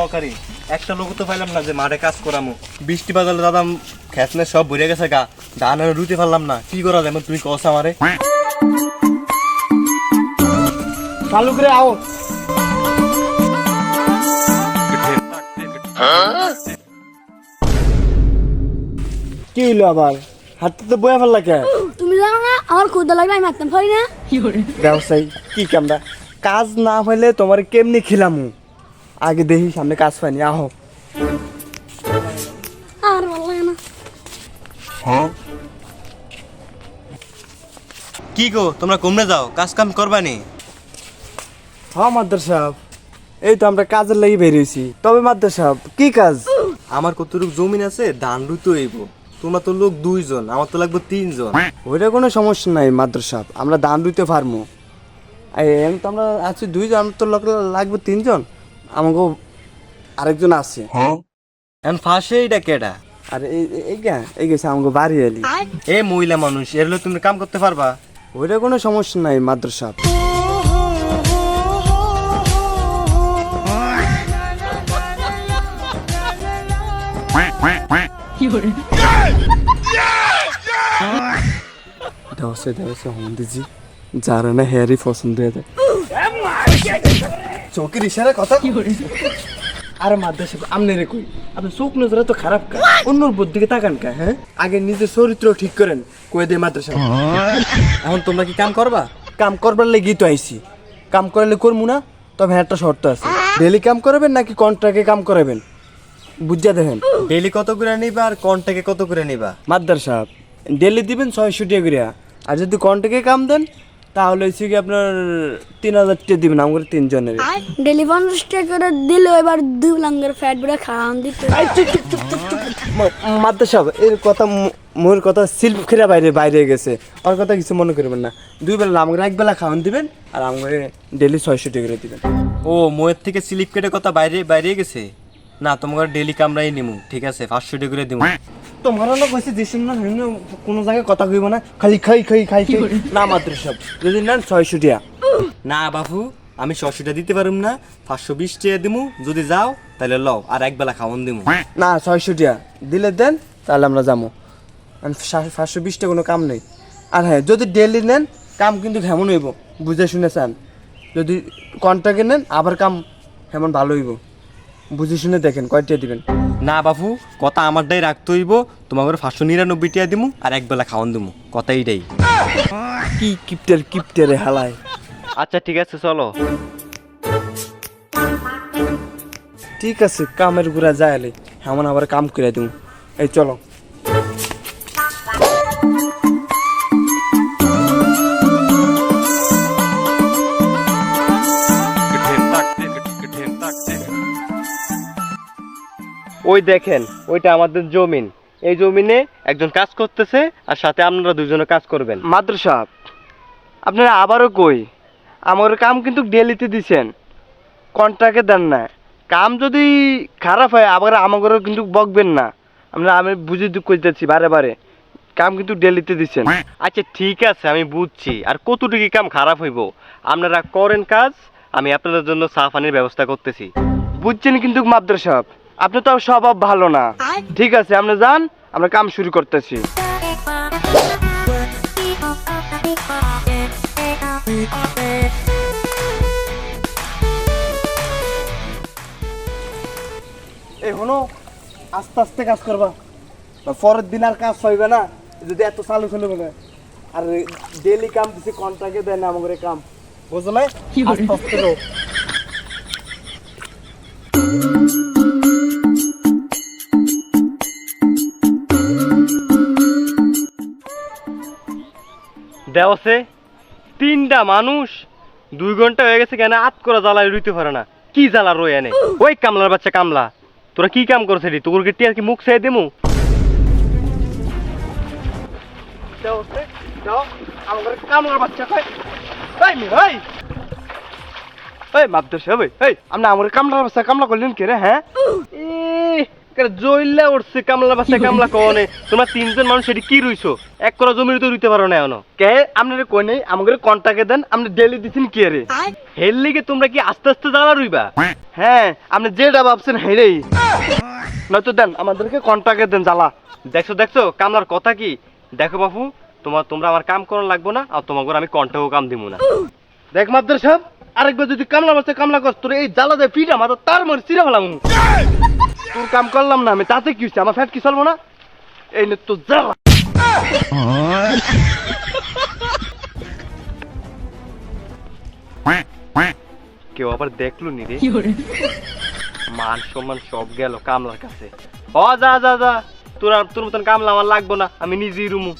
সহকারী। একটা লোক তো পাইলাম না যে মাঠে কাজ করামু। বৃষ্টি বাজালে দাদা খেতনে সব ভরে গেছে গা। ধান আর রুতে পারলাম না। কি করা যায়? তুমি কস আমারে। চালু করে আও। কি হইল আবার? হাতে তো বয়া ফেললা কে? তুমি জানো না আমার ক্ষুদা লাগলে আমি মারতাম পারি না। ব্যবসায়ী কি কামটা কাজ না হইলে তোমার কেমনি খিলামু? আগে দেখি সামনে কাজ পাইনি আহ। আর ভালো লাগে না কি গো তোমরা কমনে যাও কাজ কাম করবানি? হ্যাঁ মাদ্দার সাহেব। এই তো আমরা কাজের লাগি বেরিয়েছি তবে মাদ্দার সাহেব কি কাজ? আমার কতটুকু জমিন আছে ধান রুতে হইব। তোমরা তো লোক দুইজন আমার তো লাগবে তিনজন। ওইটা কোনো সমস্যা নাই মাদ্দার সাহেব। আমরা দান দিতে পারব এই এম তো আমরা আছি দুইজন আমার তো লোক লাগবে তিনজন। আমাকেও আরেকজন আছে। এখন ফাঁসে এইটা কেডা? আর এই এই- এই গা এই গেছে আমাকে বাড়ি এলি এ মহিলা মানুষ এর তুমি কাম করতে পারবা? ওইটা কোনো সমস্যা নাই মাদ্রাসা। সাহেব দেওয়াছে দেওয়াছে হমদিজি যারা না হেয়ারই পছন্দ হয়ে যায়। চোখের ইশারা কথা কি করে আর মাদ্রাসা আমনে রে কই? আপনি চোখ নজরে তো খারাপ কা? অন্যর বুদ্ধিকে তাকান কা হ্যাঁ? আগে নিজের চরিত্র ঠিক করেন কয়ে দে মাদ্রাসা এখন তোমরা কি কাম করবা? কাম করবার লেগেই তো আইছি। কাম করলে করব না তবে একটা শর্ত আছে। ডেলি কাম করাবেন নাকি কন্ট্রাক্টে কাম করাবেন? বুঝা দেখেন। ডেলি কত করে নিবা আর কন্টাকে কত করে নিবা? মাদ্দার সাহেব ডেলি দিবেন ছয়শো টাকা করে আর যদি কন্ট্রাক্টে কাম দেন তাহলে হচ্ছে কি আপনার তিন হাজার টাকা দিবেন আমাদের তিনজনের। ডেলি পঞ্চাশ টাকা করে দিলে এবার দু লাঙ্গের ফ্যাট বেড়ে খাওয়ান দিতে। মাদ্দার সাহেব এর কথা মোর কথা শিল্প খেরা বাইরে বাইরে গেছে। ওর কথা কিছু মনে করবেন না। দুই বেলা আমাকে এক বেলা খাওয়ান দিবেন আর আমাকে ডেলি ছয়শো টাকা করে দিবেন। ও মোয়ের থেকে স্লিপ কেটে কথা বাইরে বাইরে গেছে? না তোমাকে ডেলি কামরাই নিমু ঠিক আছে? পাঁচশো টাকা করে দিমু। তোমার না কইছে দিছেন না হইনো কোনো জায়গায় কথা কইব না খালি খাই খাই খাই খাই। না মাত্র সব যদি নেন ছয়শো টিয়া না বাবু আমি ছশোটা দিতে পারুম না। পাঁচশো বিশ টাকা দিমু যদি যাও তাহলে লও আর এক বেলা খাওয়ান দিমু। না ছয়শো টিয়া দিলে দেন তাহলে আমরা যাব পাঁচশো বিশটা কোনো কাম নেই। আর হ্যাঁ যদি ডেলি নেন কাম কিন্তু হেমন হইব বুঝে শুনে চান। যদি কন্ট্রাক্টে নেন আবার কাম হেমন ভালো হইব। বুঝে শুনে দেখেন কয়টা দিবেন। না বাবু কথা আমারটাই রাখতে হইব তোমাকে পাঁচশো নিরানব্বই টাকা দিমু আর এক বেলা খাওয়ান দিমু কথা এইটাই। কি কিপটের কিপটের হালায়। আচ্ছা ঠিক আছে চলো। ঠিক আছে কামের গুড়া যায় এমন আবার কাম করে দিব এই চলো। ওই দেখেন ওইটা আমাদের জমিন। এই জমিনে একজন কাজ করতেছে আর সাথে আপনারা দুজনে কাজ করবেন। মাদ্র সাহেব আপনারা আবারও কই? আমার কাম কিন্তু ডেলিতে দিছেন। কন্ট্রাক্টে দেন না। কাম যদি খারাপ হয় আবার আমাকেও কিন্তু বকবেন না। আমরা আমি বুঝে দুঃখ করতেছি বারে বারে। কাম কিন্তু ডেলিতে দিচ্ছেন আচ্ছা ঠিক আছে আমি বুঝছি। আর কতটুকু কাম খারাপ হইব? আপনারা করেন কাজ আমি আপনাদের জন্য চা পানির ব্যবস্থা করতেছি। বুঝছেন কিন্তু মাদ্র সাহেব আপনি তো স্বভাব ভালো না। ঠিক আছে আপনি যান আমরা কাম শুরু করতেছি। এই হনো আস্তে আস্তে কাজ করবা। পরের দিন আর কাজ হইবে না যদি এত চালু চলে বলে আর ডেলি কাম দিছে কন্ট্রাক্টে দেয় না আমাদের কাম। বুঝলে আস্তে আস্তে দেওয়াছে। তিনটা মানুষ দুই ঘণ্টা হয়ে গেছে কেন আত করে জ্বালায় রুইতে পারে না। কি জ্বালা রয়ে এনে? ওই কামলার বাচ্চা কামলা। তোরা কি কাম করছে রে তোর কি টিয়ার কি মুখ চাই দেমু? ভাই আপনি আমার কামলার বাচ্চা কামলা করলেন কে রে হ্যাঁ? একের জইল্লা উঠছে কামলা বাচ্চা কামলা কনে। তোমরা তিনজন মানুষ এটি কি রইছো? এক করা জমির তো রইতে পারো না এখনও। কে? আপনারা কই নেই? আমাকে কন্টাকে দেন আপনি ডেলি দিছেন কি রে হের লিগে তোমরা কি আস্তে আস্তে জ্বালা রইবা? হ্যাঁ। আপনি যেটা ভাবছেন হেরেই। নয়তো দেন আমাদেরকে কন্টাকে দেন জ্বালা। দেখছ দেখছ কামলার কথা কি? দেখো বাপু তোমার তোমরা আমার কাম করার লাগবো না আর তোমাকে আমি কন্টাও কাম দিব না। দেখ মাদ্র সাহেব আরেকবার যদি কামলা বাচ্চা কামলা কর তোর এই জ্বালা দেয় পিঠা মাথা তার মনে চিরা ফেলাম তোর কাম করলাম না আমি তাতে কি হচ্ছে আমার ফ্যাট কি চলবো না? এই নে তো জ্বালা। কেউ আবার দেখল নি রে? মান সম্মান সব গেল কামলার কাছে। ও যা যা যা। তোর তোর মতন কামলা আমার লাগবো না আমি নিজেই রুমু।